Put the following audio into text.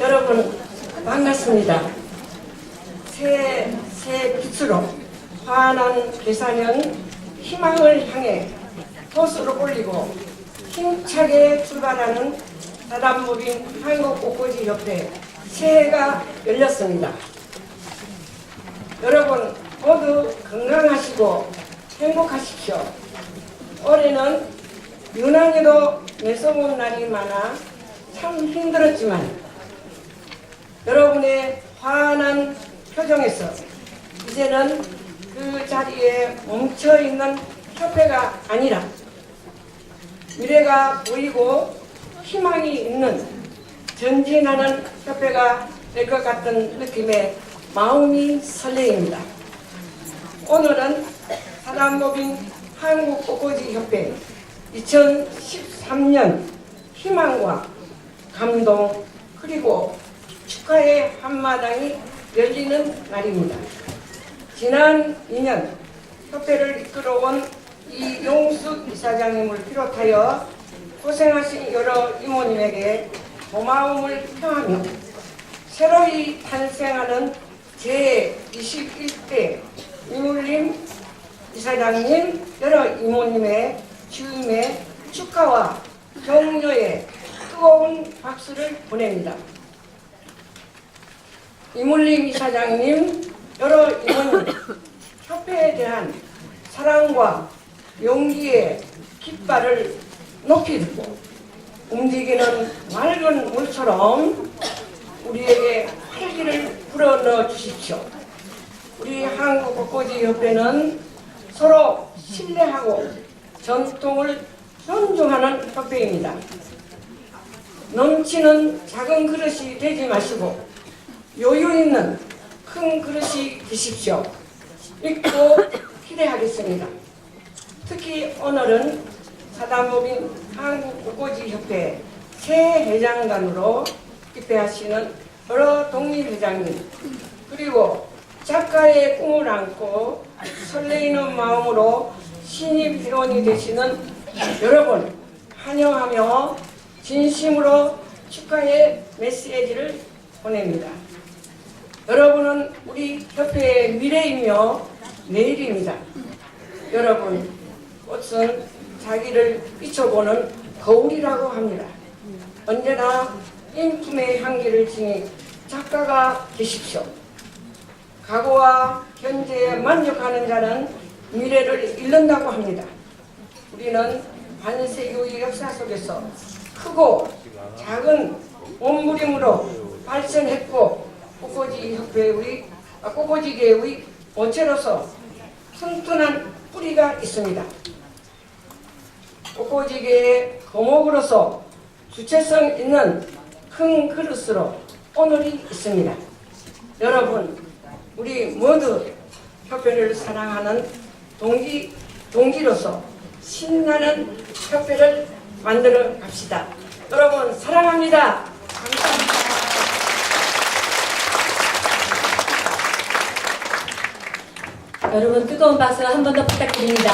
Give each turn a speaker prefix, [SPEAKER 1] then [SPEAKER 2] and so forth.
[SPEAKER 1] 여러분 반갑습니다. 새, 새 빛으로 환한 개사년 희망을 향해 토수를 올리고 힘차게 출발하는 사단법인 한국 꽃꽂이 협회 새해가 열렸습니다. 여러분 모두 건강하시고 행복하십시오. 올해는 유난히도 매서운 날이 많아 참 힘들었지만 여러분의 환한 표정에서 이제는 그 자리에 멈춰 있는 협회가 아니라 미래가 보이고 희망이 있는 전진하는 협회가 될 것 같은 느낌에 마음이 설레입니다. 오늘은 사단법인 한국꽃꽂이협회 2013년 희망과 감동 그리고 축하의 한마당이 열리는 날입니다. 지난 2년 협회를 이끌어온 이용숙 이사장님을 비롯하여 고생하신 여러 이모님에게 고마움을 표하며 새로이 탄생하는 제21대 이물림 이사장님 여러 이모님의 취임에 축하와 격려의 뜨거운 박수를 보냅니다. 이물림 이사장님, 여러 이모님, 협회에 대한 사랑과 용기의 깃발을 높이 들고 움직이는 맑은 물처럼 우리에게 활기를 불어넣어 주십시오. 우리 한국꽃꽂이협회는 서로 신뢰하고 전통을 존중하는 협회입니다. 넘치는 작은 그릇이 되지 마시고 여유 있는 큰 그릇이 되십시오. 믿고 기대하겠습니다. 특히 오늘은 사단법인 한국꽃꽂이협회 새 회장단으로 입회하시는 여러 독립회장님 그리고 작가의 꿈을 안고 설레이는 마음으로 신입 회원이 되시는 여러분 환영하며 진심으로 축하의 메시지를 보냅니다. 여러분은 우리 협회의 미래이며 내일입니다. 여러분, 꽃은 자기를 비춰보는 거울이라고 합니다. 언제나 인품의 향기를 지닌 작가가 되십시오. 과거와 현재에 만족하는 자는 미래를 잃는다고 합니다. 우리는 반세기의 역사 속에서 크고 작은 몸부림으로 발전했고 협회의 아, 꽃꽂이계의 원체로서 튼튼한 뿌리가 있습니다. 꽃꽂이계의 거목으로서 주체성 있는 큰 그릇으로 오늘이 있습니다. 여러분, 우리 모두 협회를 사랑하는 동기, 동기로서 신나는 협회를 만들어 갑시다. 여러분, 사랑합니다.
[SPEAKER 2] 여러분 뜨거운 박수 한 번 더 부탁드립니다.